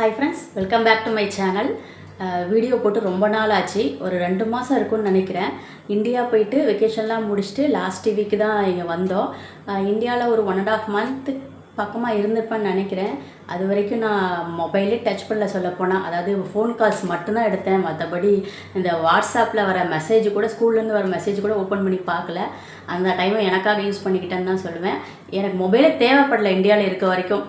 Hi friends welcome back to my channel video போட்டு ரொம்ப நாள் ஆச்சு. ஒரு ரெண்டு மாதம் இருக்கும்னு நினைக்கிறேன். இந்தியா போயிட்டு வெக்கேஷன்லாம் முடிச்சுட்டு லாஸ்ட் வீக்கு தான் இங்கே வந்தோம். Uh, இந்தியாவில் ஒரு ஒன் அண்ட் ஆஃப் மந்த்து பக்கமாக இருந்திருப்பேன்னு நினைக்கிறேன். அது வரைக்கும் நான் மொபைலே டச் பண்ணல சொல்ல போனால் அதாவது ஃபோன் கால்ஸ் மட்டும்தான் எடுத்தேன். மற்றபடி இந்த வாட்ஸ்அப்பில் வர மெசேஜ் கூட ஸ்கூல்லேருந்து வர மெசேஜ் கூட ஓப்பன் பண்ணி பார்க்கல. அந்த டைமை எனக்காக யூஸ் பண்ணிக்கிட்டேன்னு தான் சொல்லுவேன். எனக்கு மொபைலே தேவைப்படல இந்தியாவில் இருக்க வரைக்கும்.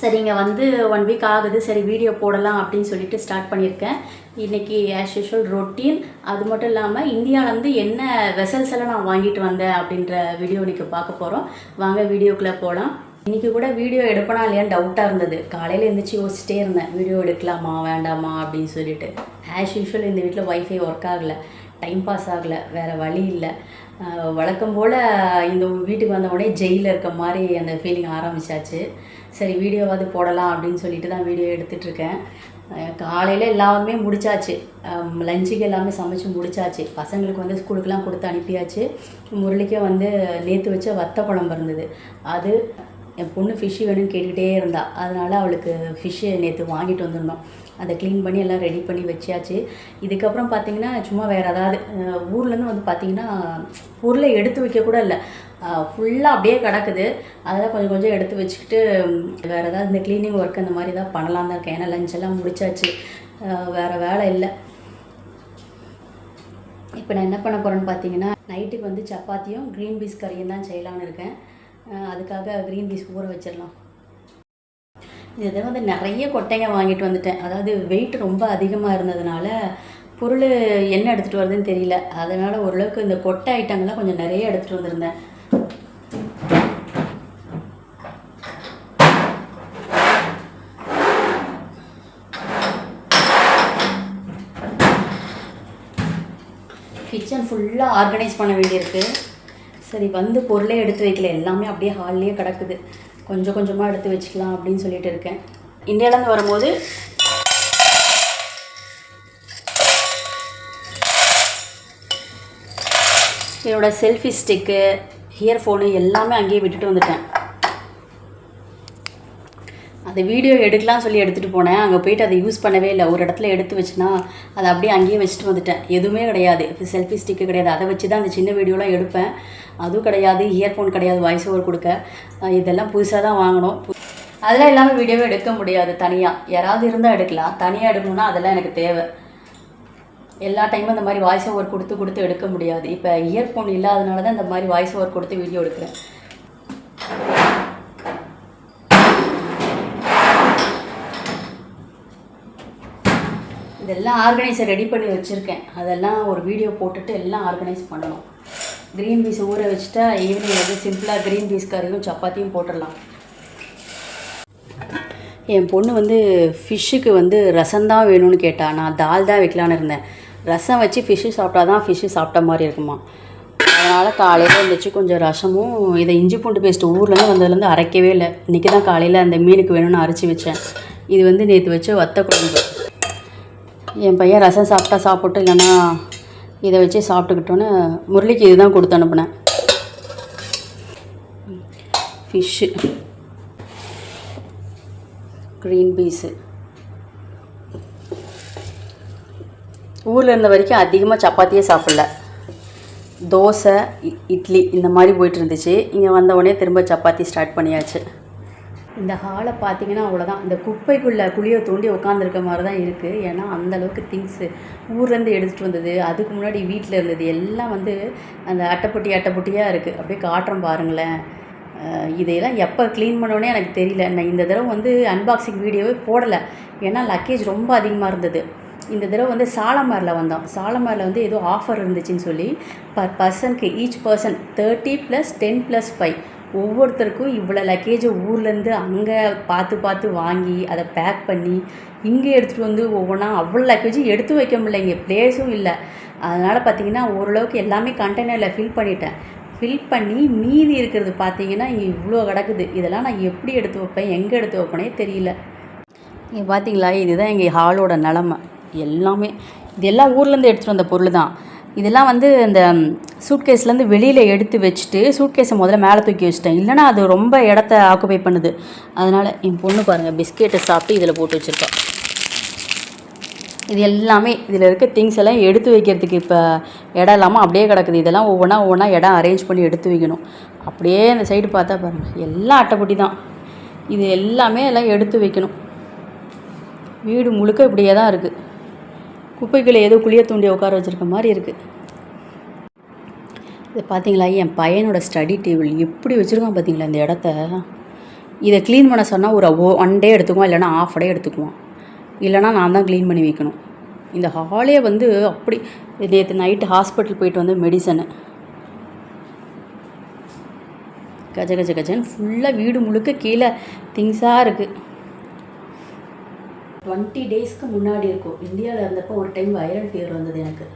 சரிங்க வந்து ஒன் வீக் ஆகுது. சரி வீடியோ போடலாம் அப்படின்னு சொல்லிட்டு ஸ்டார்ட் பண்ணியிருக்கேன். இன்றைக்கி ஆஸ் யூஷுவல் ரொட்டீன் அது மட்டும் இல்லாமல் இந்தியாவிலேருந்து என்ன வெசல்ஸ் எல்லாம் நான் வாங்கிட்டு வந்தேன் அப்படின்ற வீடியோ இன்றைக்கி பார்க்க போகிறோம் வாங்க வீடியோக்குள்ளே போகலாம் இன்றைக்கி கூட வீடியோ எடுப்பனா இல்லையான்னு டவுட்டாக இருந்தது. காலையில் எழுந்திரிச்சு யோசிச்சிட்டே இருந்தேன். வீடியோ எடுக்கலாமா வேண்டாமா அப்படின்னு சொல்லிட்டு. ஆஸ் யூஷுவல் இந்த வீட்டில் ஒய்ஃபை ஒர்க் ஆகலை. டைம் பாஸ் ஆகலை. வேறு வழி இல்லை. வழக்கம் போல் இந்த வீட்டுக்கு வந்த உடனே ஜெயிலில் இருக்க மாதிரி அந்த ஃபீலிங் ஆரம்பித்தாச்சு சரி வீடியோவாவது போடலாம் அப்படின்னு சொல்லிட்டு தான் வீடியோ எடுத்துட்ருக்கேன். காலையில் எல்லாமே முடிச்சாச்சு. லஞ்சுக்கு எல்லாமே சமைச்சு முடிச்சாச்சு. பசங்களுக்கு வந்து ஸ்கூலுக்கெலாம் கொடுத்து அனுப்பியாச்சு. முரளிக்கும் வந்து நேற்று வச்ச வத்த குழம்பு இருந்தது. அது என் பொண்ணு ஃபிஷ்ஷு வேணும்னு கேட்டுக்கிட்டே இருந்தா. அதனால் அவளுக்கு ஃபிஷ்ஷு நேற்று வாங்கிட்டு வந்திருந்தோம் அதை க்ளீன் பண்ணி எல்லாம் ரெடி பண்ணி வச்சாச்சு. இதுக்கப்புறம் பார்த்தீங்கன்னா சும்மா வேறு ஏதாவது ஊர்லேருந்து வந்து பார்த்தீங்கன்னா பொருளை எடுத்து வைக்க கூட இல்லை. ஃபுல்லாக அப்படியே கிடக்குது. அதெல்லாம் கொஞ்சம் கொஞ்சம் எடுத்து வச்சுக்கிட்டு வேறு ஏதாவது இந்த க்ளீனிங் ஒர்க் அந்த மாதிரி தான் பண்ணலாம் தான் இருக்கேன். ஏன்னா லஞ்ச் எல்லாம் முடிச்சாச்சு. வேறு வேலை இல்லை. இப்போ நான் என்ன பண்ண போகிறேன்னு பார்த்தீங்கன்னா நைட்டுக்கு வந்து சப்பாத்தியும் க்ரீன் பீஸ் கறியும் தான் செய்யலான்னு இருக்கேன். அதுக்காக க்ரீன் பீஸ் ஊற வச்சிடலாம். இதை வந்து நிறைய கொட்டைங்க வாங்கிட்டு வந்துட்டேன். அதாவது வெயிட் ரொம்ப அதிகமாக இருந்ததுனால பொருள் என்ன எடுத்துகிட்டு வருதுன்னு தெரியல. அதனால் ஓரளவுக்கு இந்த கொட்டை ஐட்டங்கள்லாம் கொஞ்சம் நிறைய எடுத்துகிட்டு வந்திருந்தேன் கிச்சன் ஃபுல்லாக ஆர்கனைஸ் பண்ண வேண்டியிருக்கு. சரி வந்து பொருளே எடுத்து வைக்கல. எல்லாமே அப்படியே ஹால்லேயே கிடக்குது. கொஞ்சம் கொஞ்சமாக எடுத்து வச்சுக்கலாம் அப்படின்னு சொல்லிட்டு இருக்கேன். இந்தியாவிலேருந்து வரும்போது என்னோடய செல்ஃபி ஸ்டிக்கு இயர்ஃபோனு எல்லாமே அங்கேயே விட்டுட்டு வந்துட்டேன். அந்த வீடியோ எடுக்கலாம்னு சொல்லி எடுத்துகிட்டு போனேன். அங்கே போயிட்டு அதை யூஸ் பண்ணவே இல்லை. ஒரு இடத்துல எடுத்து வச்சுனா அதை அப்படியே அங்கேயே வச்சுட்டு வந்துட்டேன். எதுவுமே கிடையாது. செல்ஃபி ஸ்டிக்கு கிடையாது. அதை வச்சு தான் அந்த சின்ன வீடியோலாம் எடுப்பேன். அதுவும் கிடையாது. இயர்ஃபோன் கிடையாது. வாய்ஸ் ஓவர் கொடுக்க. இதெல்லாம் புதுசாக தான் வாங்கணும். அதெல்லாம் இல்லாமல் வீடியோவே எடுக்க முடியாது தனியாக யாராவது இருந்தால் எடுக்கலாம். தனியாக எடுக்கணும்னா அதெல்லாம் எனக்கு தேவை. எல்லா டைமும் இந்த மாதிரி வாய்ஸ் ஓவர் கொடுத்து கொடுத்து எடுக்க முடியாது. இப்போ இயர்ஃபோன் இல்லாதனால தான் இந்த மாதிரி வாய்ஸ் ஓவர் கொடுத்து வீடியோ எடுக்கிறேன். இதெல்லாம் ஆர்கனைசர் ரெடி பண்ணி வச்சுருக்கேன். அதெல்லாம் ஒரு வீடியோ போட்டுட்டு எல்லாம் ஆர்கனைஸ் பண்ணணும். க்ரீன் பீஸ் ஊற வச்சுட்டா ஈவினிங் வந்து சிம்பிளாக க்ரீன் பீஸ் கறியும் சப்பாத்தியும் போட்டுடலாம். என் பொண்ணு வந்து ஃபிஷ்ஷுக்கு வந்து ரசம் தான் வேணும்னு கேட்டா நான் தால் தான் வைக்கலான்னு இருந்தேன். ரசம் வச்சு ஃபிஷ்ஷு சாப்பிட்டா தான் ஃபிஷ்ஷு சாப்பிட்ட மாதிரி இருக்குமா? அதனால் காலையில் எழுந்திரிச்சு கொஞ்சம் ரசமும் இதை இஞ்சி பூண்டு பேஸ்ட் ஊர்லேருந்து வந்ததுலேருந்து அரைக்கவே இல்லை. இன்றைக்கி தான் காலையில் அந்த மீனுக்கு வேணும்னு அரைச்சி வச்சேன். இது வந்து நேற்று வச்ச வத்த குழம்பு. என் பையன் ரசம் சாப்பிட்டா சாப்பிட்டு இல்லைன்னா இதை வச்சு சாப்பிட்டுக்கிட்டோன்னு முரளிக்கு இதுதான் கொடுத்து அனுப்புனேன். ஃபிஷ்ஷு க்ரீன் பீஸு ஊரில் இருந்த வரைக்கும் அதிகமாக சப்பாத்தியே சாப்பிடல. தோசை இட்லி இந்த மாதிரி போயிட்டு இருந்துச்சு. இங்கே வந்த உடனே திரும்ப சப்பாத்தி ஸ்டார்ட் பண்ணியாச்சு. இந்த ஹாலை பார்த்தீங்கன்னா அவ்வளோதான் இந்த குப்பைக்குள்ளே குழியை தோண்டி உட்காந்துருக்க மாதிரி தான் இருக்குது ஏன்னா அந்தளவுக்கு திங்ஸு ஊர்லேருந்து எடுத்துகிட்டு வந்தது அதுக்கு முன்னாடி வீட்டில் இருந்தது எல்லாம் வந்து அந்த அட்டைப்பொட்டி அட்டைப்பொட்டியாக இருக்குது அப்படியே காட்டுறோம் பாருங்களேன். இதையெல்லாம் எப்போ க்ளீன் பண்ணோன்னே எனக்கு தெரியல. நான் இந்த தடவை வந்து அன்பாக்சிங் வீடியோவே போடலை. ஏன்னா லக்கேஜ் ரொம்ப அதிகமாக இருந்தது. இந்த தடவை வந்து சாலமாரில் வந்தோம். சாலமாரில் வந்து ஏதோ ஆஃபர் இருந்துச்சுன்னு சொல்லி பர் பர்சனுக்கு each person thirty plus ten plus five ஒவ்வொருத்தருக்கும் இவ்வளோ லக்கேஜை ஊர்லேருந்து அங்கே பார்த்து பார்த்து வாங்கி அதை பேக் பண்ணி இங்கே எடுத்துகிட்டு வந்து ஒவ்வொன்றா அவ்வளோ லக்கேஜும் எடுத்து வைக்க முடியல. இங்கே ப்ளேஸும் இல்லை. அதனால் பார்த்தீங்கன்னா ஓரளவுக்கு எல்லாமே கண்டெய்னரில் ஃபில் பண்ணிட்டேன். ஃபில் பண்ணி மீதி இருக்கிறது பார்த்தீங்கன்னா இங்கே இவ்வளோ கிடக்குது. இதெல்லாம் நான் எப்படி எடுத்து வைப்பேன்? எங்கே எடுத்து வைப்பேனே தெரியல. நீங்கள் பார்த்தீங்களா? இதுதான் எங்கள் ஹாலோட நிலமை. எல்லாமே இது எல்லாம் ஊர்லேருந்து எடுத்துகிட்டு வந்த பொருள் தான். இதெல்லாம் வந்து இந்த சூட்கேஸ்லேருந்து வெளியில் எடுத்து வச்சுட்டு சூட்கேஸை முதல்ல மேலே தூக்கி வச்சிட்டேன். இல்லைனா அது ரொம்ப இடத்த ஆக்குபை பண்ணுது. அதனால் என் பொண்ணு பாருங்கள் பிஸ்கெட்டை சாப்பிட்டு இதில் போட்டு வச்சுருக்கா. இது எல்லாமே இதில் இருக்க திங்ஸ் எல்லாம் எடுத்து வைக்கிறதுக்கு இப்போ இடம் இல்லாமல் அப்படியே கிடக்குது. இதெல்லாம் ஒவ்வொன்றா ஒவ்வொன்றா இடம் அரேஞ்ச் பண்ணி எடுத்து வைக்கணும். அப்படியே அந்த சைடு பார்த்தா பாருங்கள் எல்லாம் அட்டைப்பட்டி தான். இது எல்லாமே எல்லாம் எடுத்து வைக்கணும். வீடு முழுக்க இப்படியே தான் இருக்குது குப்பைக்குள்ளே ஏதோ குளிய தூண்டி உட்கார வச்சுருக்க மாதிரி இருக்குது இது பார்த்தீங்களா என் பையனோட ஸ்டடி டேபிள் எப்படி வச்சுருக்கான் பார்த்தீங்களா இந்த இடத்த? இதை க்ளீன் பண்ண சொன்னால் ஒரு ஒன் டே எடுத்துக்குவோம் இல்லைனா ஆஃப் டே எடுத்துக்குவோம் இல்லைனா நான் தான் க்ளீன் பண்ணி வைக்கணும். இந்த ஹாலே வந்து அப்படி நேற்று நைட்டு ஹாஸ்பிட்டல் போயிட்டு வந்து மெடிசனு கஜ கஜ கஜன்னு ஃபுல்லாக வீடு முழுக்க கீழே திங்ஸாக இருக்குது டுவெண்ட்டி டேஸ்க்கு முன்னாடி இருக்கும். இந்தியாவில் இருந்தப்போ ஒரு டைம் வைரல் ஃபீவர் வந்தது எனக்கு.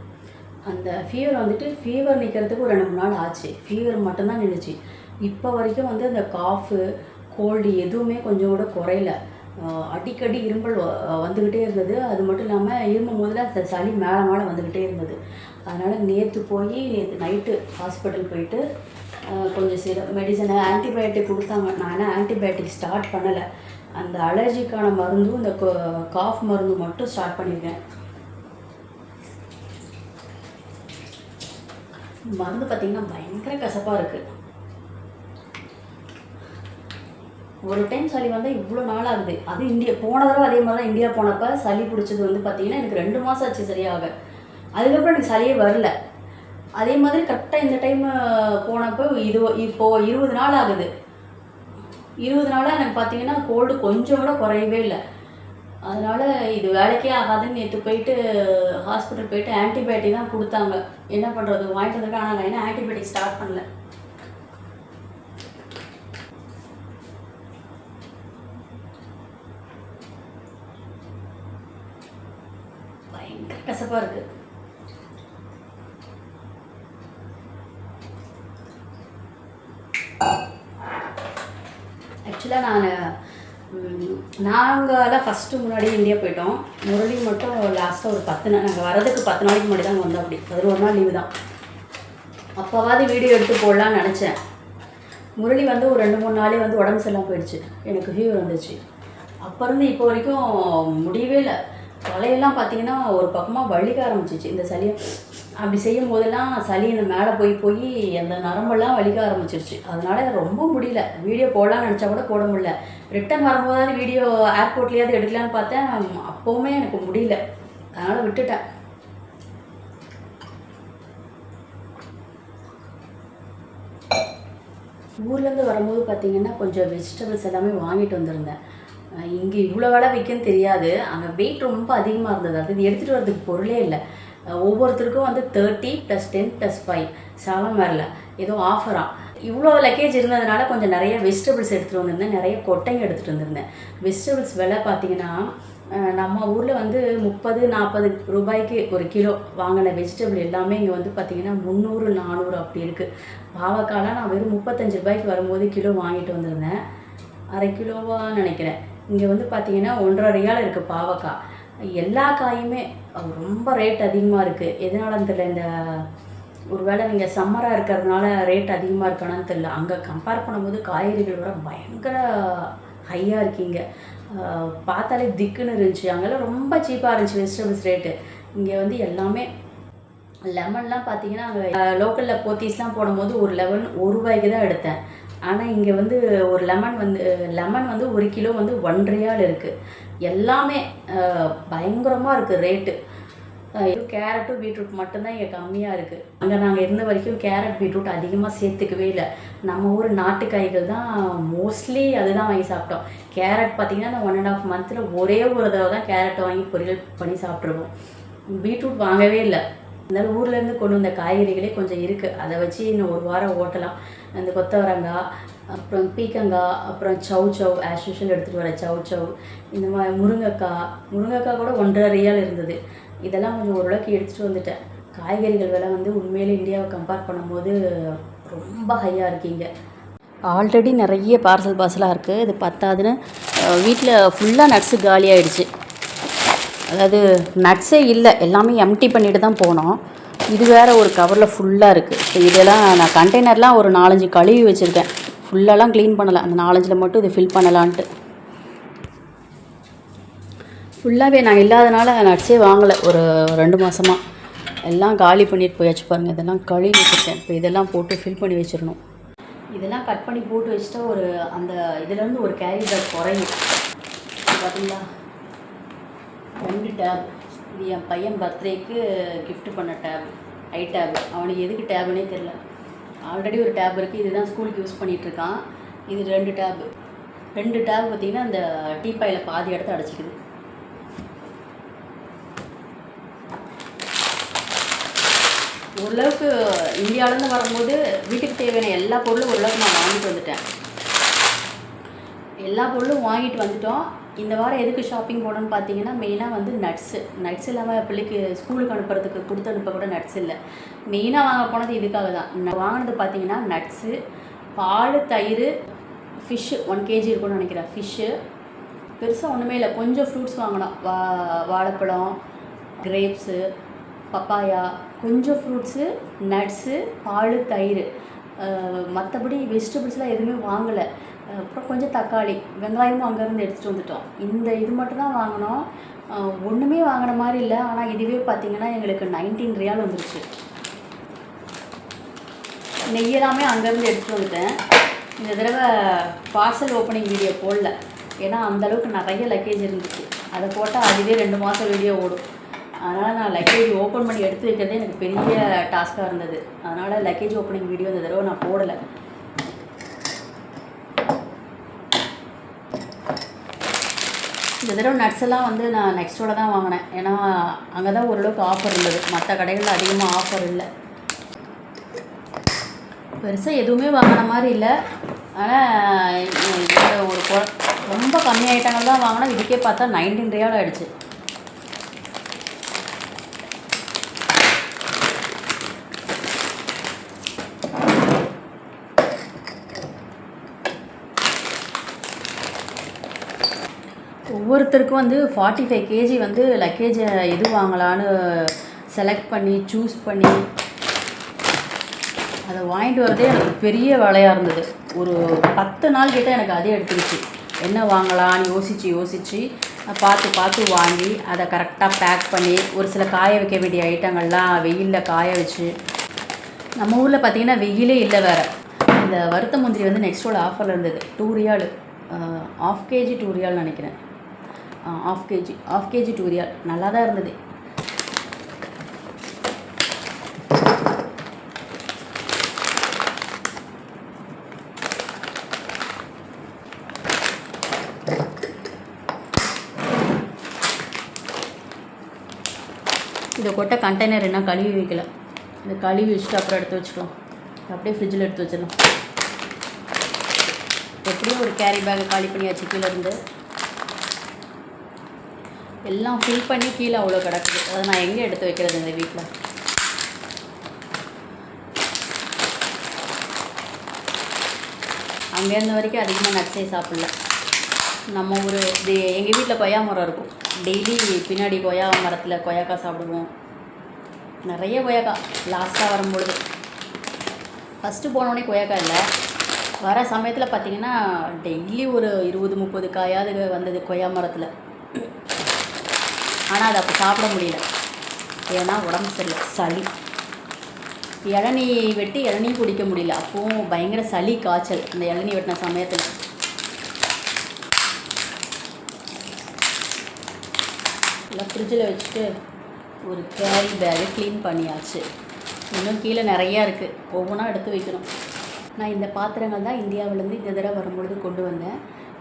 அந்த ஃபீவர் வந்துட்டு ஃபீவர் நிற்கிறதுக்கு ஒரு ரெண்டு மூணு நாள் ஆச்சு. ஃபீவர் மட்டும்தான் நின்றுச்சு இப்போ வரைக்கும் வந்து அந்த காஃபு கோல்டு எதுவுமே கொஞ்சம் கூட குறையல. அடிக்கடி இரும்பல் வ- வந்துக்கிட்டே இருந்தது. அது மட்டும் இல்லாமல் இரும்பும் போதில் அந்த சளி மேலே மேலே வந்துக்கிட்டே இருந்தது. அதனால் நேற்று போய் நேற்று நைட்டு ஹாஸ்பிட்டல் போயிட்டு கொஞ்சம் சில மெடிசனை ஆன்டிபயோட்டிக் கொடுத்தாங்க. நான் ஆன்டிபயோட்டிக் ஸ்டார்ட் பண்ணலை. அந்த அலர்ஜிக்கான மருந்தும் இந்த காஃப் மருந்து மட்டும் ஸ்டார்ட் பண்ணியிருக்கேன் மருந்து பார்த்திங்கன்னா பயங்கர கசப்பாக இருக்குது ஒரு டைம் சளி வந்தால் இவ்வளோ நாள் ஆகுது அது இந்தியா போன தடவை அதே மாதிரி தான் இந்தியா போனப்போ சளி பிடிச்சது வந்து பார்த்தீங்கன்னா எனக்கு ரெண்டு மாதம் ஆச்சு சரியாக. அதுக்கப்புறம் எனக்கு சளியே வரல. அதே மாதிரி கரெக்டாக இந்த டைம் போனப்போ இது இப்போ இருபது நாள் ஆகுது. இருபது நாளாக எனக்கு பார்த்தீங்கன்னா கோல்டு கொஞ்சம் கூட குறையவே இல்லை. அதனால் இது வேலைக்கே ஆகாதுன்னு நேற்று போயிட்டு ஹாஸ்பிட்டல் போயிட்டு ஆன்டிபயோட்டிக் தான் கொடுத்தாங்க. என்ன பண்ணுறது வாங்கிட்டு வந்திருக்கேன். ஆனால் நான் என்ன ஆன்டிபயோட்டிக் ஸ்டார்ட் பண்ணல. பயங்கர கசப்பாக இருக்குது ஆக்சுவலாக நான் நாங்களாம் ஃபஸ்ட்டு முன்னாடி இந்தியா போயிட்டோம். முரளி மட்டும் லாஸ்ட்டாக ஒரு பத்து நாள் நாங்கள் வரதுக்கு பத்து நாளைக்கு முன்னாடி தான் வந்தோம் அப்படி. பதினோரு நாள் லீவு தான். அப்போவாது வீடியோ எடுத்து போடலான்னு நினச்சேன். முரளி வந்து ஒரு ரெண்டு மூணு நாளே வந்து உடம்பு சரியில்லாமல் போயிடுச்சு. எனக்கு ஃபீவர் வந்துச்சு அப்போ இருந்து இப்போ வரைக்கும் முடியவே இல்லை. தலையெல்லாம் பார்த்தீங்கன்னா ஒரு பக்கமாக வலிக்க ஆரம்பிச்சிச்சு. இந்த சளியை அப்படி செய்யும் போதெல்லாம் சளி இந்த மேலே போய் போய் அந்த நரம்பெல்லாம் வலிக்க ஆரம்பிச்சிருச்சு. அதனால ரொம்ப முடியல. வீடியோ போடலாம்னு நினச்சா கூட போட முடியல. ரிட்டன் வரும்போதாவது வீடியோ ஏர்போர்ட்லேயாவது எடுக்கலான்னு பார்த்தேன். அப்போவுமே எனக்கு முடியல. அதனால் விட்டுட்டேன். ஊர்லேருந்து வரும்போது பார்த்தீங்கன்னா கொஞ்சம் வெஜிடபிள்ஸ் எல்லாமே வாங்கிட்டு வந்திருந்தேன். இங்கே இவ்வளோ வேலை விற்கன்னு தெரியாது. அங்கே வெயிட் ரொம்ப அதிகமாக இருந்தது. அது எடுத்துகிட்டு வரதுக்கு பொருளே இல்லை. ஒவ்வொருத்தருக்கும் வந்து thirty plus ten plus five சாலம் வரல. ஏதோ ஆஃபராக இவ்வளோ லக்கேஜ் இருந்ததுனால கொஞ்சம் நிறைய வெஜிடபிள்ஸ் எடுத்துகிட்டு வந்திருந்தேன். நிறைய கொட்டைங்க எடுத்துகிட்டு வந்திருந்தேன். வெஜிடபிள்ஸ் விலை பார்த்தீங்கன்னா நம்ம ஊரில் வந்து முப்பது நாற்பது ரூபாய்க்கு ஒரு கிலோ வாங்கின வெஜிடபிள் எல்லாமே இங்கே வந்து பார்த்திங்கன்னா முந்நூறு நானூறு அப்படி இருக்குது பாவக்காலாம் நான் வெறும் முப்பத்தஞ்சு ரூபாய்க்கு வரும்போது கிலோ வாங்கிட்டு வந்திருந்தேன். அரை கிலோவாக நினைக்கிறேன். இங்கே வந்து பார்த்தீங்கன்னா ஒன்றரை ரியால் இருக்குது பாவக்காய். எல்லா காயுமே ரொம்ப ரேட் அதிகமாக இருக்குது எதனாலன்னு தெரியல இந்த ஒருவேளை நீங்கள் சம்மராக இருக்கிறதுனால ரேட் அதிகமாக இருக்கானான்னு தெரியல. அங்கே கம்பேர் பண்ணும்போது காய்கறிகள் விட பயங்கர ஹையாக இருக்கீங்க. பார்த்தாலே திக்குன்னு இருந்துச்சு. அங்கெல்லாம் ரொம்ப சீப்பாக இருந்துச்சு வெஜிடபிள்ஸ் ரேட்டு இங்கே வந்து எல்லாமே லெமன்லாம் பார்த்தீங்கன்னா அங்கே லோக்கலில் போத்தீஸ்லாம் போடும்போது ஒரு லெமன் ஒரு ரூபாய்க்கு தான் எடுத்தேன். ஆனால் இங்கே வந்து ஒரு லெமன் வந்து லெமன் வந்து ஒரு கிலோ வந்து ஒன் இருக்குது எல்லாமே பயங்கரமாக இருக்குது ரேட்டு கேரட்டும் பீட்ரூட் மட்டும்தான் இங்கே கம்மியாக இருக்குது அங்கே நாங்கள் இருந்த வரைக்கும் கேரட் பீட்ரூட் அதிகமாக சேர்த்துக்கவே இல்லை. நம்ம ஊர் நாட்டு காய்கள் தான் மோஸ்ட்லி அதுதான் வாங்கி சாப்பிட்டோம். கேரட் பார்த்திங்கன்னா அந்த ஒன் அண்ட் ஆஃப் மந்த்தில் ஒரே ஒரு தடவை தான் கேரட்டை வாங்கி பொரியல் பண்ணி சாப்பிட்ருவோம் பீட்ரூட் வாங்கவே இல்லை. இருந்தாலும் ஊர்லேருந்து கொண்டு வந்த காய்கறிகளே கொஞ்சம் இருக்குது அதை வச்சு இன்னும் ஒரு வாரம் ஓட்டலாம். இந்த கொத்தவரங்காய் அப்புறம் பீக்கங்காய் அப்புறம் சவ் சவ் ஆஸ் யூஷுவல் எடுத்துகிட்டு வர சவ் சவ் இந்த மாதிரி முருங்கைக்காய் முருங்கைக்காய் கூட ஒன்றரை ரியால் இருந்தது. இதெல்லாம் கொஞ்சம் ஓரளவுக்கு எடுத்துகிட்டு வந்துட்டேன். காய்கறிகள் விலை வந்து உண்மையிலே இந்தியாவை கம்பேர் பண்ணும்போது ரொம்ப ஹையாக இருக்கீங்க. ஆல்ரெடி நிறைய பார்சல் பார்சலாக இருக்குது இது பத்தாதுன்னு வீட்டில் ஃபுல்லாக நட்ஸு காலி அதாவது நட்ஸே இல்லை எல்லாமே எம்டி பண்ணிட்டு தான் போனோம். இது வேற ஒரு கவரில் ஃபுல்லாக இருக்குது ஸோ இதெல்லாம் நான் கண்டெய்னர்லாம் ஒரு நாலஞ்சு கழுவி வச்சுருக்கேன். ஃபுல்லாலாம் க்ளீன் பண்ணலை. அந்த நாலஞ்சில் மட்டும் இதை ஃபில் பண்ணலான்ட்டு. ஃபுல்லாகவே நான் இல்லாதனால நட்ஸே வாங்கலை. ஒரு ரெண்டு மாதமாக எல்லாம் காலி பண்ணிட்டு போயாச்சு பாருங்கள் இதெல்லாம் கழுவி வச்சுருக்கேன். இப்போ இதெல்லாம் போட்டு ஃபில் பண்ணி வச்சிடணும். இதெல்லாம் கட் பண்ணி போட்டு வச்சுட்டா ஒரு அந்த இதுலேருந்து ஒரு கேரி பேக் குறையும். பார்த்தீங்களா ரெண்டு டேப் இது என் பையன் பர்த்டேக்கு கிஃப்ட் பண்ண டேப் ஐ டேப் அவனுக்கு எதுக்கு டேப்னே தெரில ஆல்ரெடி ஒரு டேப் இருக்குது இதுதான் ஸ்கூலுக்கு யூஸ் பண்ணிகிட்ருக்கான் இருக்கான் இது ரெண்டு டேப் ரெண்டு டேப் பார்த்தீங்கன்னா அந்த டீப்பாயில் பாதி இடத்த அடைச்சிக்குது. ஓரளவுக்கு இந்தியாவிலேருந்து வரும்போது வீட்டுக்கு தேவையான எல்லா பொருளும் ஓரளவுக்கு நான் வாங்கிட்டு வந்துட்டேன். எல்லா பொருளும் வாங்கிட்டு வந்துட்டோம். இந்த வாரம் எதுக்கு ஷாப்பிங் போனோம்னு பார்த்தீங்கன்னா மெயினாக வந்து நட்ஸு நட்ஸ் இல்லாமல் பிள்ளைக்கு ஸ்கூலுக்கு அனுப்புறதுக்கு கொடுத்து அனுப்ப கூட நட்ஸ் இல்லை. மெயினாக வாங்க போனது இதுக்காக தான். நான் வாங்கினது பார்த்தீங்கன்னா நட்ஸு பால் தயிர் ஃபிஷ்ஷு ஒன் கேஜி இருக்கும்னு நினைக்கிறேன். ஃபிஷ்ஷு பெருசாக ஒன்றுமே இல்லை. கொஞ்சம் ஃப்ரூட்ஸ் வாங்கினோம் வா வாழைப்பழம் கிரேப்ஸு பப்பாயா கொஞ்சம் ஃப்ரூட்ஸு நட்ஸு பால் தயிர். மற்றபடி வெஜிடபிள்ஸ்லாம் எதுவுமே வாங்கலை. அப்புறம் கொஞ்சம் தக்காளி வெங்காயமும் அங்கேருந்து எடுத்துகிட்டு வந்துட்டோம். இந்த இது மட்டும் தான் வாங்கினோம் ஒன்றுமே வாங்கின மாதிரி இல்லை. ஆனால் இதுவே பார்த்திங்கன்னா எங்களுக்கு நைன்டீன் ரியால் வந்துருச்சு. நெய் எல்லாமே அங்கேருந்து எடுத்துகிட்டு வந்துட்டேன். இந்த தடவை பார்சல் ஓப்பனிங் வீடியோ போடல. ஏன்னா அந்த அளவுக்கு நிறைய லக்கேஜ் இருந்துச்சு. அதை போட்டால் அதுவே ரெண்டு மாதம் வீடியோ ஓடும். அதனால் நான் லக்கேஜ் ஓப்பன் பண்ணி எடுத்து வைக்கிறதே எனக்கு பெரிய டாஸ்க்காக இருந்தது. அதனால் லக்கேஜ் ஓப்பனிங் வீடியோ இந்த தடவை நான் போடலை. இந்த தடவை நட்ஸ் எல்லாம் வந்து நான் நெக்ஸ்ட்டோட தான் வாங்கினேன். ஏன்னா அங்கே தான் ஓரளவுக்கு ஆஃபர் இருந்தது. மற்ற கடைகளில் அதிகமாக ஆஃபர் இல்லை. பெருசாக எதுவுமே வாங்கின மாதிரி இல்லை. ஆனால் ஒரு ரொம்ப கம்மி ஐட்டங்கள் தான் வாங்கினா இதுக்கே பார்த்தா நைன்டீன் ரியால் ஆயிடுச்சு. ஒவ்வொருத்தருக்கும் வந்து ஃபார்ட்டி ஃபைவ் கேஜி வந்து லக்கேஜை எது வாங்கலான்னு செலக்ட் பண்ணி சூஸ் பண்ணி அதை வாங்கிட்டு வரதே எனக்கு பெரிய வேலையாக இருந்தது. ஒரு பத்து நாள் கிட்டே எனக்கு அதே எடுத்துருச்சு. என்ன வாங்கலாம்னு யோசித்து யோசித்து பார்த்து பார்த்து வாங்கி அதை கரெக்டாக பேக் பண்ணி ஒரு சில காய வைக்க வேண்டிய ஐட்டங்கள்லாம் வெயிலில் காய வச்சு நம்ம ஊரில் பார்த்திங்கன்னா வெயிலே இல்லை வேறு. இந்த வறுத்த முந்திரி வந்து நெக்ஸ்ட் ஆஃபரில் இருந்தது. Two riyal half KG two riyal நினைக்கிறேன். Half KG half KG two riyal நல்லா தான் இருந்தது. இதை கொட்ட கண்டெய்னர் என்ன கழுவி வைக்கல. இந்த கழுவி வச்சுட்டு அப்புறம் எடுத்து வச்சுக்கலாம். அப்படியே ஃப்ரிட்ஜில் எடுத்து வச்சிடலாம். எப்படியும் ஒரு கேரி பேக்கை காலி பண்ணியாச்சு கீழே இருந்து எல்லாம் ஃபில் பண்ணி கீழே அவ்வளோ கிடக்குது. அதை நான் எங்கே எடுத்து வைக்கிறது இந்த வீட்டில் அங்கே இருந்த வரைக்கும் அதிகமாக நட்ஸே சாப்பிடல. நம்ம ஒரு இது எங்கள் வீட்டில் கொய்யா மரம் இருக்கும். டெய்லி பின்னாடி கொய்யா மரத்தில் கொய்யாக்காய் சாப்பிடுவோம். நிறைய கொய்யாக்காய் லாஸ்ட்டாக வரும்பொழுது. ஃபஸ்ட்டு போனோடனே கொய்யாக்காய் இல்லை. வர சமயத்தில் பார்த்தீங்கன்னா டெய்லி ஒரு இருபது முப்பது காயாவது வந்தது கொய்யா மரத்தில். ஆனால் அதை அப்போ சாப்பிட முடியல. ஏன்னா உடம்பு சரியில்லை. சளி. இளநீ வெட்டி இளநீ குடிக்க முடியல. அப்போவும் பயங்கர சளி காய்ச்சல். அந்த இளநீ வெட்டின சமயத்தில். எல்லாம் ஃப்ரிட்ஜில் வச்சுட்டு ஒரு கேரி பேக்கை க்ளீன் பண்ணியாச்சு. இன்னும் கீழே நிறையா இருக்குது ஒவ்வொன்றா எடுத்து வைக்கணும். நான் இந்த பாத்திரங்கள் தான் இந்தியாவிலேருந்து இந்த தடவை வரும்பொழுது கொண்டு வந்தேன்.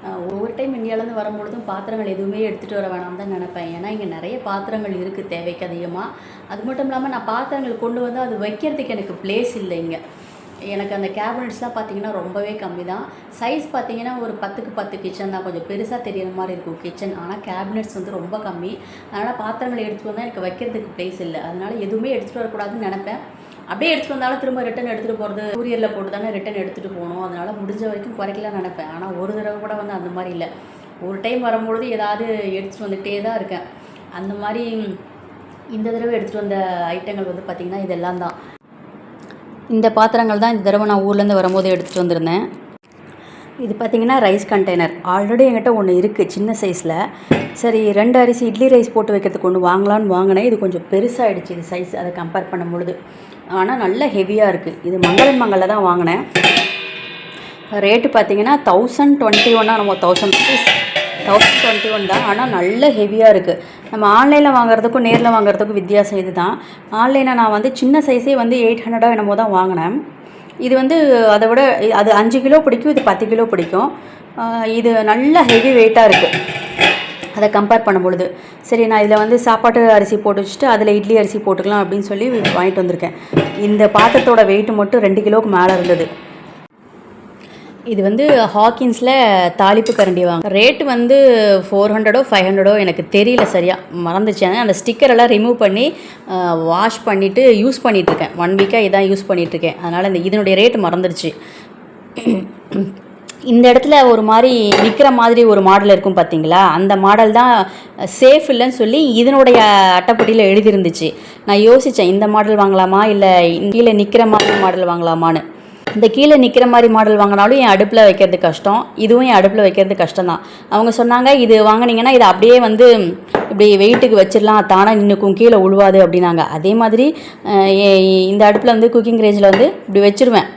ஒவ்வொரு டைம் இந்தியாவிலேருந்து வரும்பொழுதும் பாத்திரங்கள் எதுவுமே எடுத்துகிட்டு வர வேணாம் தான் நினைப்பேன். ஏன்னா இங்கே நிறைய பாத்திரங்கள் இருக்குது தேவைக்கு அதிகமாக அது மட்டும் இல்லாமல் நான் பாத்திரங்கள் கொண்டு வந்து அது வைக்கிறதுக்கு எனக்கு பிளேஸ் இல்லை இங்கே. எனக்கு அந்த கேபினட்ஸ்லாம் பார்த்தீங்கன்னா ரொம்பவே கம்மி தான் சைஸ் பார்த்தீங்கன்னா ஒரு பத்துக்கு பத்து கிச்சன் தான். கொஞ்சம் பெருசாக தெரியுற மாதிரி இருக்கும் கிச்சன் ஆனால் கேபினட்ஸ் வந்து ரொம்ப கம்மி. அதனால் பாத்திரங்களை எடுத்துகிட்டு வந்தால் எனக்கு வைக்கிறதுக்கு பிளேஸ் இல்லை. அதனால் எதுவுமே எடுத்துகிட்டு வரக்கூடாதுன்னு நினப்பேன். அப்படியே எடுத்துகிட்டு வந்தாலும் திரும்ப ரிட்டன் எடுத்துகிட்டு போகிறது கூரியரில் போட்டு தானே ரிட்டன் எடுத்துகிட்டு போகணும். அதனால் முடிஞ்ச வரைக்கும் குறைக்கலாம் நினைப்பேன். ஆனால் ஒரு தடவை கூட வந்து அந்த மாதிரி இல்லை. ஒரு டைம் வரும்பொழுது ஏதாவது எடுத்துகிட்டு வந்துகிட்டே தான் இருக்கேன். அந்த மாதிரி இந்த தடவை எடுத்துகிட்டு வந்த ஐட்டங்கள் வந்து பார்த்திங்கன்னா இதெல்லாம் தான். இந்த பாத்திரங்கள் தான் இந்த தடவை நான் ஊர்லேருந்து வரும்போது எடுத்துகிட்டு வந்திருந்தேன். இது பார்த்திங்கன்னா ரைஸ் கண்டெய்னர் ஆல்ரெடி என்கிட்ட ஒன்று இருக்குது சின்ன சைஸில் சரி ரெண்டு அரிசி இட்லி ரைஸ் போட்டு வைக்கிறதுக்கு ஒன்று வாங்கலான்னு வாங்கினேன். இது கொஞ்சம் பெருசாகிடுச்சு இது சைஸ் அதை கம்பேர் பண்ணும் பொழுது ஆனால் நல்ல ஹெவியாக இருக்குது இது மங்களன் மங்களில் தான் வாங்கினேன். ரேட்டு பார்த்தீங்கன்னா தௌசண்ட் டுவெண்ட்டி ஒன்னா நம்ம thousand rupees thousand twenty one தான். ஆனால் நல்ல ஹெவியாக இருக்குது நம்ம ஆன்லைனில் வாங்குறதுக்கும் நேரில் வாங்குறதுக்கும் வித்தியாசம் இது தான் ஆன்லைனில் நான் வந்து சின்ன சைஸே வந்து எயிட் ஹண்ட்ரடாக என்னமோ தான் வாங்கினேன். இது வந்து அதை விட அது அஞ்சு கிலோ பிடிக்கும் இது பத்து கிலோ பிடிக்கும். இது நல்ல ஹெவி வெயிட்டாக இருக்குது அதை கம்பேர் பண்ணும்பொழுது. சரி நான் இதில் வந்து சாப்பாட்டு அரிசி போட்டு வச்சுட்டு அதில் இட்லி அரிசி போட்டுக்கலாம் அப்படின்னு சொல்லி வாங்கிட்டு வந்திருக்கேன். இந்த பாத்திரத்தோட வெயிட் மட்டும் ரெண்டு கிலோவுக்கு மேலே இருந்தது. இது வந்து ஹாக்கின்ஸில் தாளிப்பு கரண்டி வாங்க. ரேட்டு வந்து ஃபோர் ஹண்ட்ரடோ ஃபைவ் ஹண்ட்ரடோ எனக்கு தெரியல சரியாக மறந்துச்சு. அந்த ஸ்டிக்கர் எல்லாம் ரிமூவ் பண்ணி வாஷ் பண்ணிவிட்டு யூஸ் பண்ணிகிட்ருக்கேன் ஒன் வீக்காக இதான் யூஸ் பண்ணிகிட்ருக்கேன் அதனால் இந்த இதனுடைய ரேட்டு மறந்துடுச்சு இந்த இடத்துல ஒரு மாதிரி நிற்கிற மாதிரி ஒரு மாடல் இருக்கும் பார்த்தீங்களா அந்த மாடல் தான் சேஃப் இல்லைன்னு சொல்லி இதனுடைய அட்டைப்பட்டியில் எழுதியிருந்துச்சு. நான் யோசித்தேன் இந்த மாடல் வாங்கலாமா? இல்லை கீழே நிற்கிற மாதிரி மாடல் வாங்கலாமான்னு. இந்த கீழே நிற்கிற மாதிரி மாடல் வாங்கினாலும் என் அடுப்பில் வைக்கிறது கஷ்டம். இதுவும் என் அடுப்பில் வைக்கிறது கஷ்டம் தான் அவங்க சொன்னாங்க இது வாங்குனீங்கன்னா இதை அப்படியே வந்து இப்படி வெயிட்டுக்கு வச்சிடலாம். தானாக நின்றுக்கும் கீழே உழுவாது அப்படின்னாங்க. அதே மாதிரி இந்த அடுப்பில் வந்து குக்கிங் ரேஞ்சில் வந்து இப்படி வச்சிருவேன்.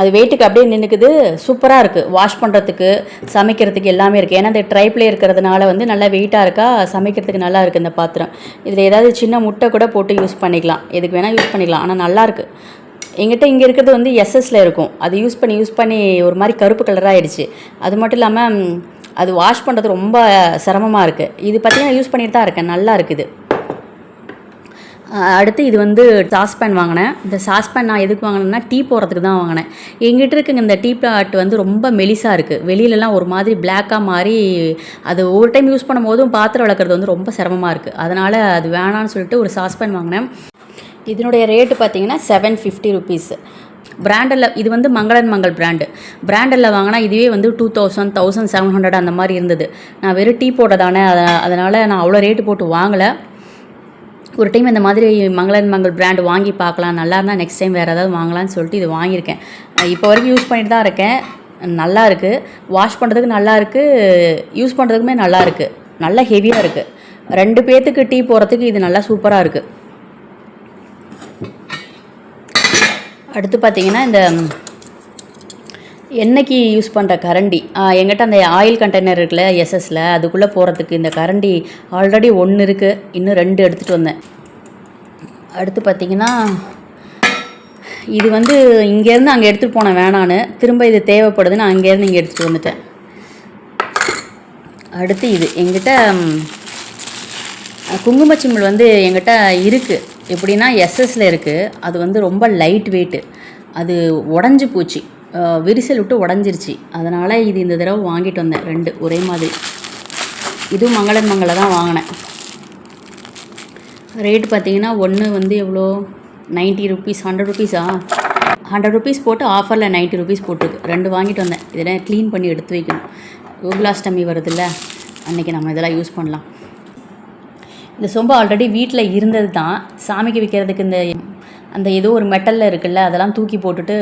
அது வெயிட்டுக்கு அப்படியே நின்றுக்குது சூப்பராக இருக்குது வாஷ் பண்ணுறதுக்கு சமைக்கிறதுக்கு எல்லாமே இருக்குது ஏன்னா இந்த ட்ரைப்ளே இருக்கிறதுனால வந்து நல்லா வெயிட்டாக இருக்கா? சமைக்கிறதுக்கு நல்லா இருக்குது இந்த பாத்திரம். இதில் ஏதாவது சின்ன முட்டை கூட போட்டு யூஸ் பண்ணிக்கலாம். எதுக்கு வேணால் யூஸ் பண்ணிக்கலாம். ஆனால் நல்லாயிருக்கு எங்கிட்ட இங்கே இருக்கிறது வந்து எஸ்எஸ்ல இருக்கும். அது யூஸ் பண்ணி யூஸ் பண்ணி ஒரு மாதிரி கருப்பு கலராக ஆயிடுச்சு. அது மட்டும் இல்லாமல் அது வாஷ் பண்ணுறது ரொம்ப சிரமமாக இருக்குது இது பார்த்திங்கன்னா யூஸ் பண்ணிட்டு தான் இருக்கேன். நல்லா இருக்குது. அடுத்து இது வந்து சாஸ்பேன் வாங்கினேன். இந்த சாஸ்பேன் நான் எதுக்கு வாங்கினேன்னா டீ போடுறதுக்கு தான் வாங்கினேன். எங்கிட்ட இருக்குங்க இந்த டீ பிளாட் வந்து ரொம்ப மெலிசாக இருக்குது வெளியிலலாம் ஒரு மாதிரி பிளாக்காக மாறி அது ஒவ்வொரு டைம் யூஸ் பண்ணும்போதும் பாத்திரம் விளக்குறது வந்து ரொம்ப சிரமமாக இருக்குது அதனால் அது வேணான்னு சொல்லிட்டு ஒரு சாஸ்பேன் வாங்கினேன். இதனுடைய ரேட்டு பார்த்தீங்கன்னா செவன் ஃபிஃப்டி ருபீஸ் பிராண்டில் இது வந்து மங்களன் மங்கள் பிராண்டு பிராண்டில் வாங்கினா இதுவே வந்து two thousand thousand seven hundred அந்த மாதிரி இருந்தது. நான் வெறும் டீ போட்டதானே அதனால் நான் அவ்வளோ ரேட்டு போட்டு வாங்கலை. ஒரு டைம் இந்த மாதிரி மங்களன் மங்கள் பிராண்ட் வாங்கி பார்க்கலாம். நல்லா இருந்தால் நெக்ஸ்ட் டைம் வேறு ஏதாவது வாங்கலாம்னு சொல்லிட்டு இது வாங்கியிருக்கேன். இப்போ வரைக்கும் யூஸ் பண்ணிட்டு தான் இருக்கேன். நல்லா இருக்குது வாஷ் பண்ணுறதுக்கு நல்லா இருக்குது யூஸ் பண்ணுறதுக்குமே நல்லா இருக்குது நல்லா ஹெவியாக இருக்குது ரெண்டு பேர்த்துக்கு டீ போடுறதுக்கு இது நல்லா சூப்பராக இருக்குது அடுத்து பார்த்தீங்கன்னா இந்த எண்ணெய்க்கு யூஸ் பண்ணுற கரண்டி? எங்கிட்ட அந்த ஆயில் கண்டெய்னர் இருக்குல்ல எஸ்எஸில் அதுக்குள்ளே போகிறதுக்கு இந்த கரண்டி ஆல்ரெடி ஒன்று இருக்குது இன்னும் ரெண்டு எடுத்துகிட்டு வந்தேன். அடுத்து பார்த்தீங்கன்னா இது வந்து இங்கேருந்து அங்கே எடுத்துகிட்டு போனேன் வேணான்னு திரும்ப இது தேவைப்படுதுன்னு அங்கேருந்து இங்கே எடுத்துகிட்டு வந்துட்டேன். அடுத்து இது எங்கிட்ட குங்குமச்சிமிழ் வந்து எங்கிட்ட இருக்குது எப்படின்னா எஸ்எஸில் இருக்குது அது வந்து ரொம்ப லைட் வெயிட்டு அது உடஞ்சி போச்சு. விரிசல் விட்டு உடஞ்சிருச்சு. அதனால் இது இந்த தடவை வாங்கிட்டு வந்தேன். ரெண்டு ஒரே மாதிரி. இதுவும் மங்களன் மங்கள தான் வாங்கினேன். ரேட் பார்த்தீங்கன்னா ஒன்று வந்து எவ்வளோ? நைன்ட்டி ருபீஸ் ஹண்ட்ரட் ருபீஸா ஹண்ட்ரட் ருபீஸ் போட்டு ஆஃபரில் நைன்ட்டி ருபீஸ் போட்டிருக்கு. ரெண்டு வாங்கிட்டு வந்தேன். இதெல்லாம் க்ளீன் பண்ணி எடுத்து வைக்கணும். கோகுலாஷ்டமி வருதுல்ல? அன்றைக்கி நம்ம இதெல்லாம் யூஸ் பண்ணலாம். இந்த சொம்பு ஆல்ரெடி வீட்டில் இருந்தது தான். சாமிக்கு வைக்கிறதுக்கு இந்த அந்த ஏதோ ஒரு மெட்டலில் இருக்குல்ல அதெல்லாம் தூக்கி போட்டுட்டு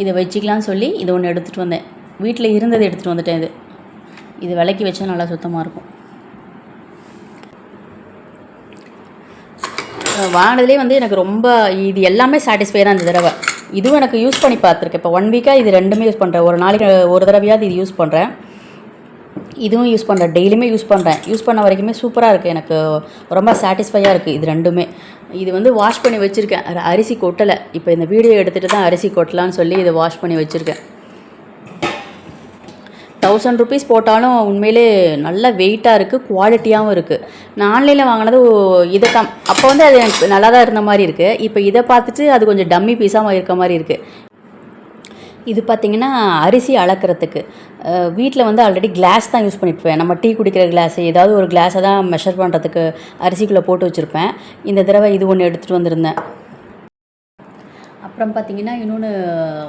இதை வச்சுக்கலான்னு சொல்லி இதை ஒன்று எடுத்துகிட்டு வந்தேன். வீட்டில் இருந்ததை எடுத்துகிட்டு வந்துட்டேன் இது. இது விலைக்கு வச்சா நல்லா சுத்தமாக இருக்கும். வாங்கினதுலேயே வந்து எனக்கு ரொம்ப இது எல்லாமே சாட்டிஸ்ஃபை தான் இந்த தடவை. இதுவும் எனக்கு யூஸ் பண்ணி பார்த்துருக்கேன். இப்போ ஒன் வீக்காக இது ரெண்டுமே யூஸ் பண்ணுறேன் ஒரு நாளைக்கு ஒரு தடவையாவது இது யூஸ் பண்ணுறேன் இதுவும் யூஸ் பண்ணுறேன் டெய்லியுமே யூஸ் பண்ணுறேன் யூஸ் பண்ண வரைக்குமே சூப்பராக இருக்குது எனக்கு ரொம்ப சாட்டிஸ்ஃபையாக இருக்குது இது ரெண்டுமே. இது வந்து வாஷ் பண்ணி வச்சுருக்கேன். அரிசி கொட்டலை. இப்போ இந்த வீடியோ எடுத்துகிட்டு தான் அரிசி கொட்டலான்னு சொல்லி இதை வாஷ் பண்ணி வச்சுருக்கேன். தௌசண்ட் ருபீஸ் போட்டாலும் உண்மையிலே நல்ல வெயிட்டாக இருக்குது குவாலிட்டியாகவும் இருக்குது நான் ஆன்லைனில் வாங்கினது ஓ- இதை கம் அப்போ வந்து அது எனக்கு நல்லா தான் இருந்த மாதிரி இருக்குது இப்போ இதை பார்த்துட்டு அது கொஞ்சம் டம்மி பீஸாக இருக்க மாதிரி இருக்குது இது பார்த்திங்கன்னா அரிசி அளக்கிறதுக்கு. வீட்டில் வந்து ஆல்ரெடி கிளாஸ் தான் யூஸ் பண்ணியிருப்பேன் நம்ம டீ குடிக்கிற கிளாஸ் ஏதாவது ஒரு கிளாஸை தான் மெஷர் பண்ணுறதுக்கு அரிசிக்குள்ளே போட்டு வச்சுருப்பேன். இந்த தடவை இது ஒன்று எடுத்துகிட்டு வந்திருந்தேன். அப்புறம் பார்த்திங்கன்னா இன்னொன்று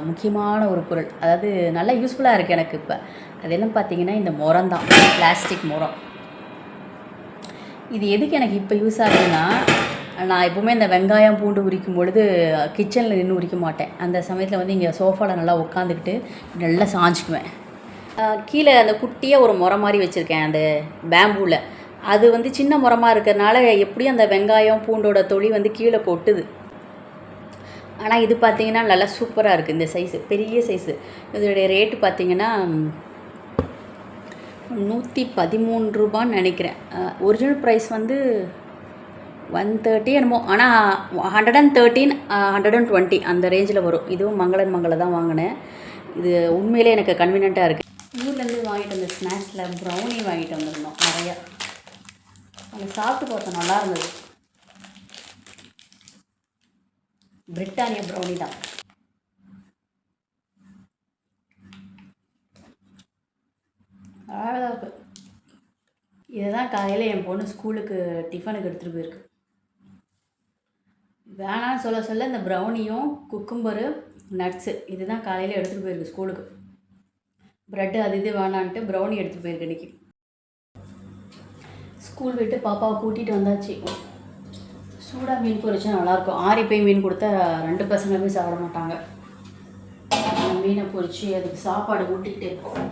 முக்கியமான ஒரு பொருள். அதாவது நல்லா யூஸ்ஃபுல்லாக இருக்குது எனக்கு இப்போ. அதெல்லாம் பார்த்திங்கன்னா இந்த முறம் தான். பிளாஸ்டிக் முறம் இது எதுக்கு எனக்கு இப்போ யூஸ் ஆகுதுன்னா நான் எப்போவுமே இந்த வெங்காயம் பூண்டு உரிக்கும் பொழுது கிச்சனில் நின்று உரிக்க மாட்டேன். அந்த சமயத்தில் வந்து இங்கே சோஃபாவில் நல்லா உட்காந்துக்கிட்டு நல்லா சாஞ்சிக்குவேன். கீழே அந்த குட்டியாக ஒரு முறை மாதிரி வச்சுருக்கேன் அந்த பேம்பூவில் அது வந்து சின்ன முறமாக இருக்கிறதுனால எப்படியும் அந்த வெங்காயம் பூண்டோட தொழி வந்து கீழே கொட்டுது. ஆனால் இது பார்த்திங்கன்னா நல்லா சூப்பராக இருக்குது இந்த சைஸு பெரிய சைஸு இதோடைய ரேட்டு பார்த்தீங்கன்னா நூற்றி பதிமூணு ரூபான்னு நினைக்கிறேன். ஒரிஜினல் ப்ரைஸ் வந்து ஒன் தேர்ட்டி என்னமோ. ஆனால் hundred and thirteen hundred and twenty அந்த ரேஞ்சில் வரும். இதுவும் மங்களன் மங்கள தான் வாங்கினேன். இது உண்மையிலே எனக்கு கன்வீனியண்ட்டாக இருக்குது ஊர்லேருந்து வாங்கிட்டு வந்த ஸ்நாக்ஸில் ப்ரௌனி வாங்கிட்டு வந்திருந்தோம் நிறையா. அதை சாப்பிட்டு பார்த்தோம் நல்லா இருந்தது. பிரிட்டானிய ப்ரௌனி தான். அழகாக இருக்குது இதை தான் காலையில் என் பொண்ணு ஸ்கூலுக்கு டிஃபனுக்கு எடுத்துகிட்டு போயிருக்கு. வேணாம்னு சொல்ல சொல்ல இந்த ப்ரௌனியும் குக்கும்பரு நட்ஸு இதுதான் காலையில் எடுத்துகிட்டு போயிருக்கு ஸ்கூலுக்கு ப்ரெட்டு அது இது வேணான்ட்டு ப்ரௌனி எடுத்துகிட்டு போயிருக்கு இன்றைக்கி ஸ்கூல் விட்டு பாப்பாவை கூட்டிகிட்டு வந்தாச்சு. சூடாக மீன் பொரிச்சா நல்லாயிருக்கும். ஆறி போய் மீன் கொடுத்தா ரெண்டு பசங்களுமே சாப்பிட மாட்டாங்க. மீனை பொரிச்சு அதுக்கு சாப்பாடு ஊட்டிக்கிட்டே இருக்கோம்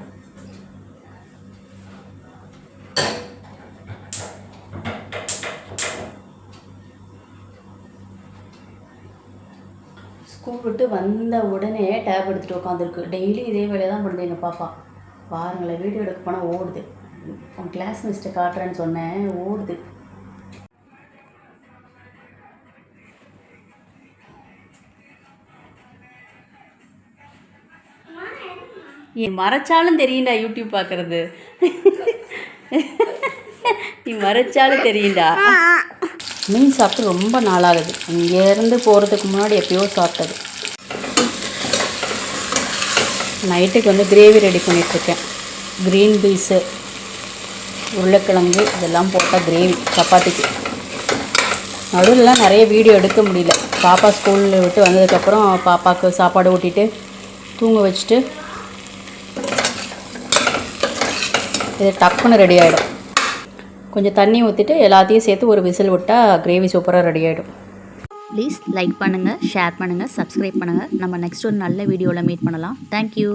விட்டு வந்த உடனே டேப் எடுத்துகிட்டு உட்காந்துருக்கு டெய்லி இதே வேலையை தான் பண்ணுது எங்கள் பாப்பா. பாருங்களேன் வீடியோ எடுக்க போனால் ஓடுது. உன் கிளாஸ் மிஸ்ட்டை காட்டுறேன்னு சொன்னேன் ஓடுது. நீ மறைச்சாலும் தெரியும்டா யூடியூப் பார்க்குறது நீ மறைச்சாலும் தெரியும்டா. மீன் சாப்பிட்டு ரொம்ப நாளாகுது. இங்கேருந்து போகிறதுக்கு முன்னாடி எப்பயோ சாப்பிட்டது. நைட்டுக்கு வந்து கிரேவி ரெடி பண்ணிகிட்ருக்கேன் க்ரீன் பீஸு உருளைக்கிழங்கு இதெல்லாம் போட்டால் கிரேவி சப்பாத்திக்கு. நடுவில்லாம் நிறைய வீடியோ எடுக்க முடியல. பாப்பா ஸ்கூலில் விட்டு வந்ததுக்கப்புறம் பாப்பாவுக்கு சாப்பாடு ஊட்டிட்டு தூங்க வச்சுட்டு இது டக்குன்னு ரெடி ஆகிடும் கொஞ்சம் தண்ணி ஊற்றிட்டு எல்லாத்தையும் சேர்த்து ஒரு விசில் விட்டால் கிரேவி சூப்பராக ரெடி ஆகிடும் ப்ளீஸ் லைக் பண்ணுங்கள் ஷேர் பண்ணுங்கள் சப்ஸ்கிரைப் பண்ணுங்கள் நம்ம நெக்ஸ்ட் ஒரு நல்ல வீடியோவில் மீட் பண்ணலாம். தேங்க்யூ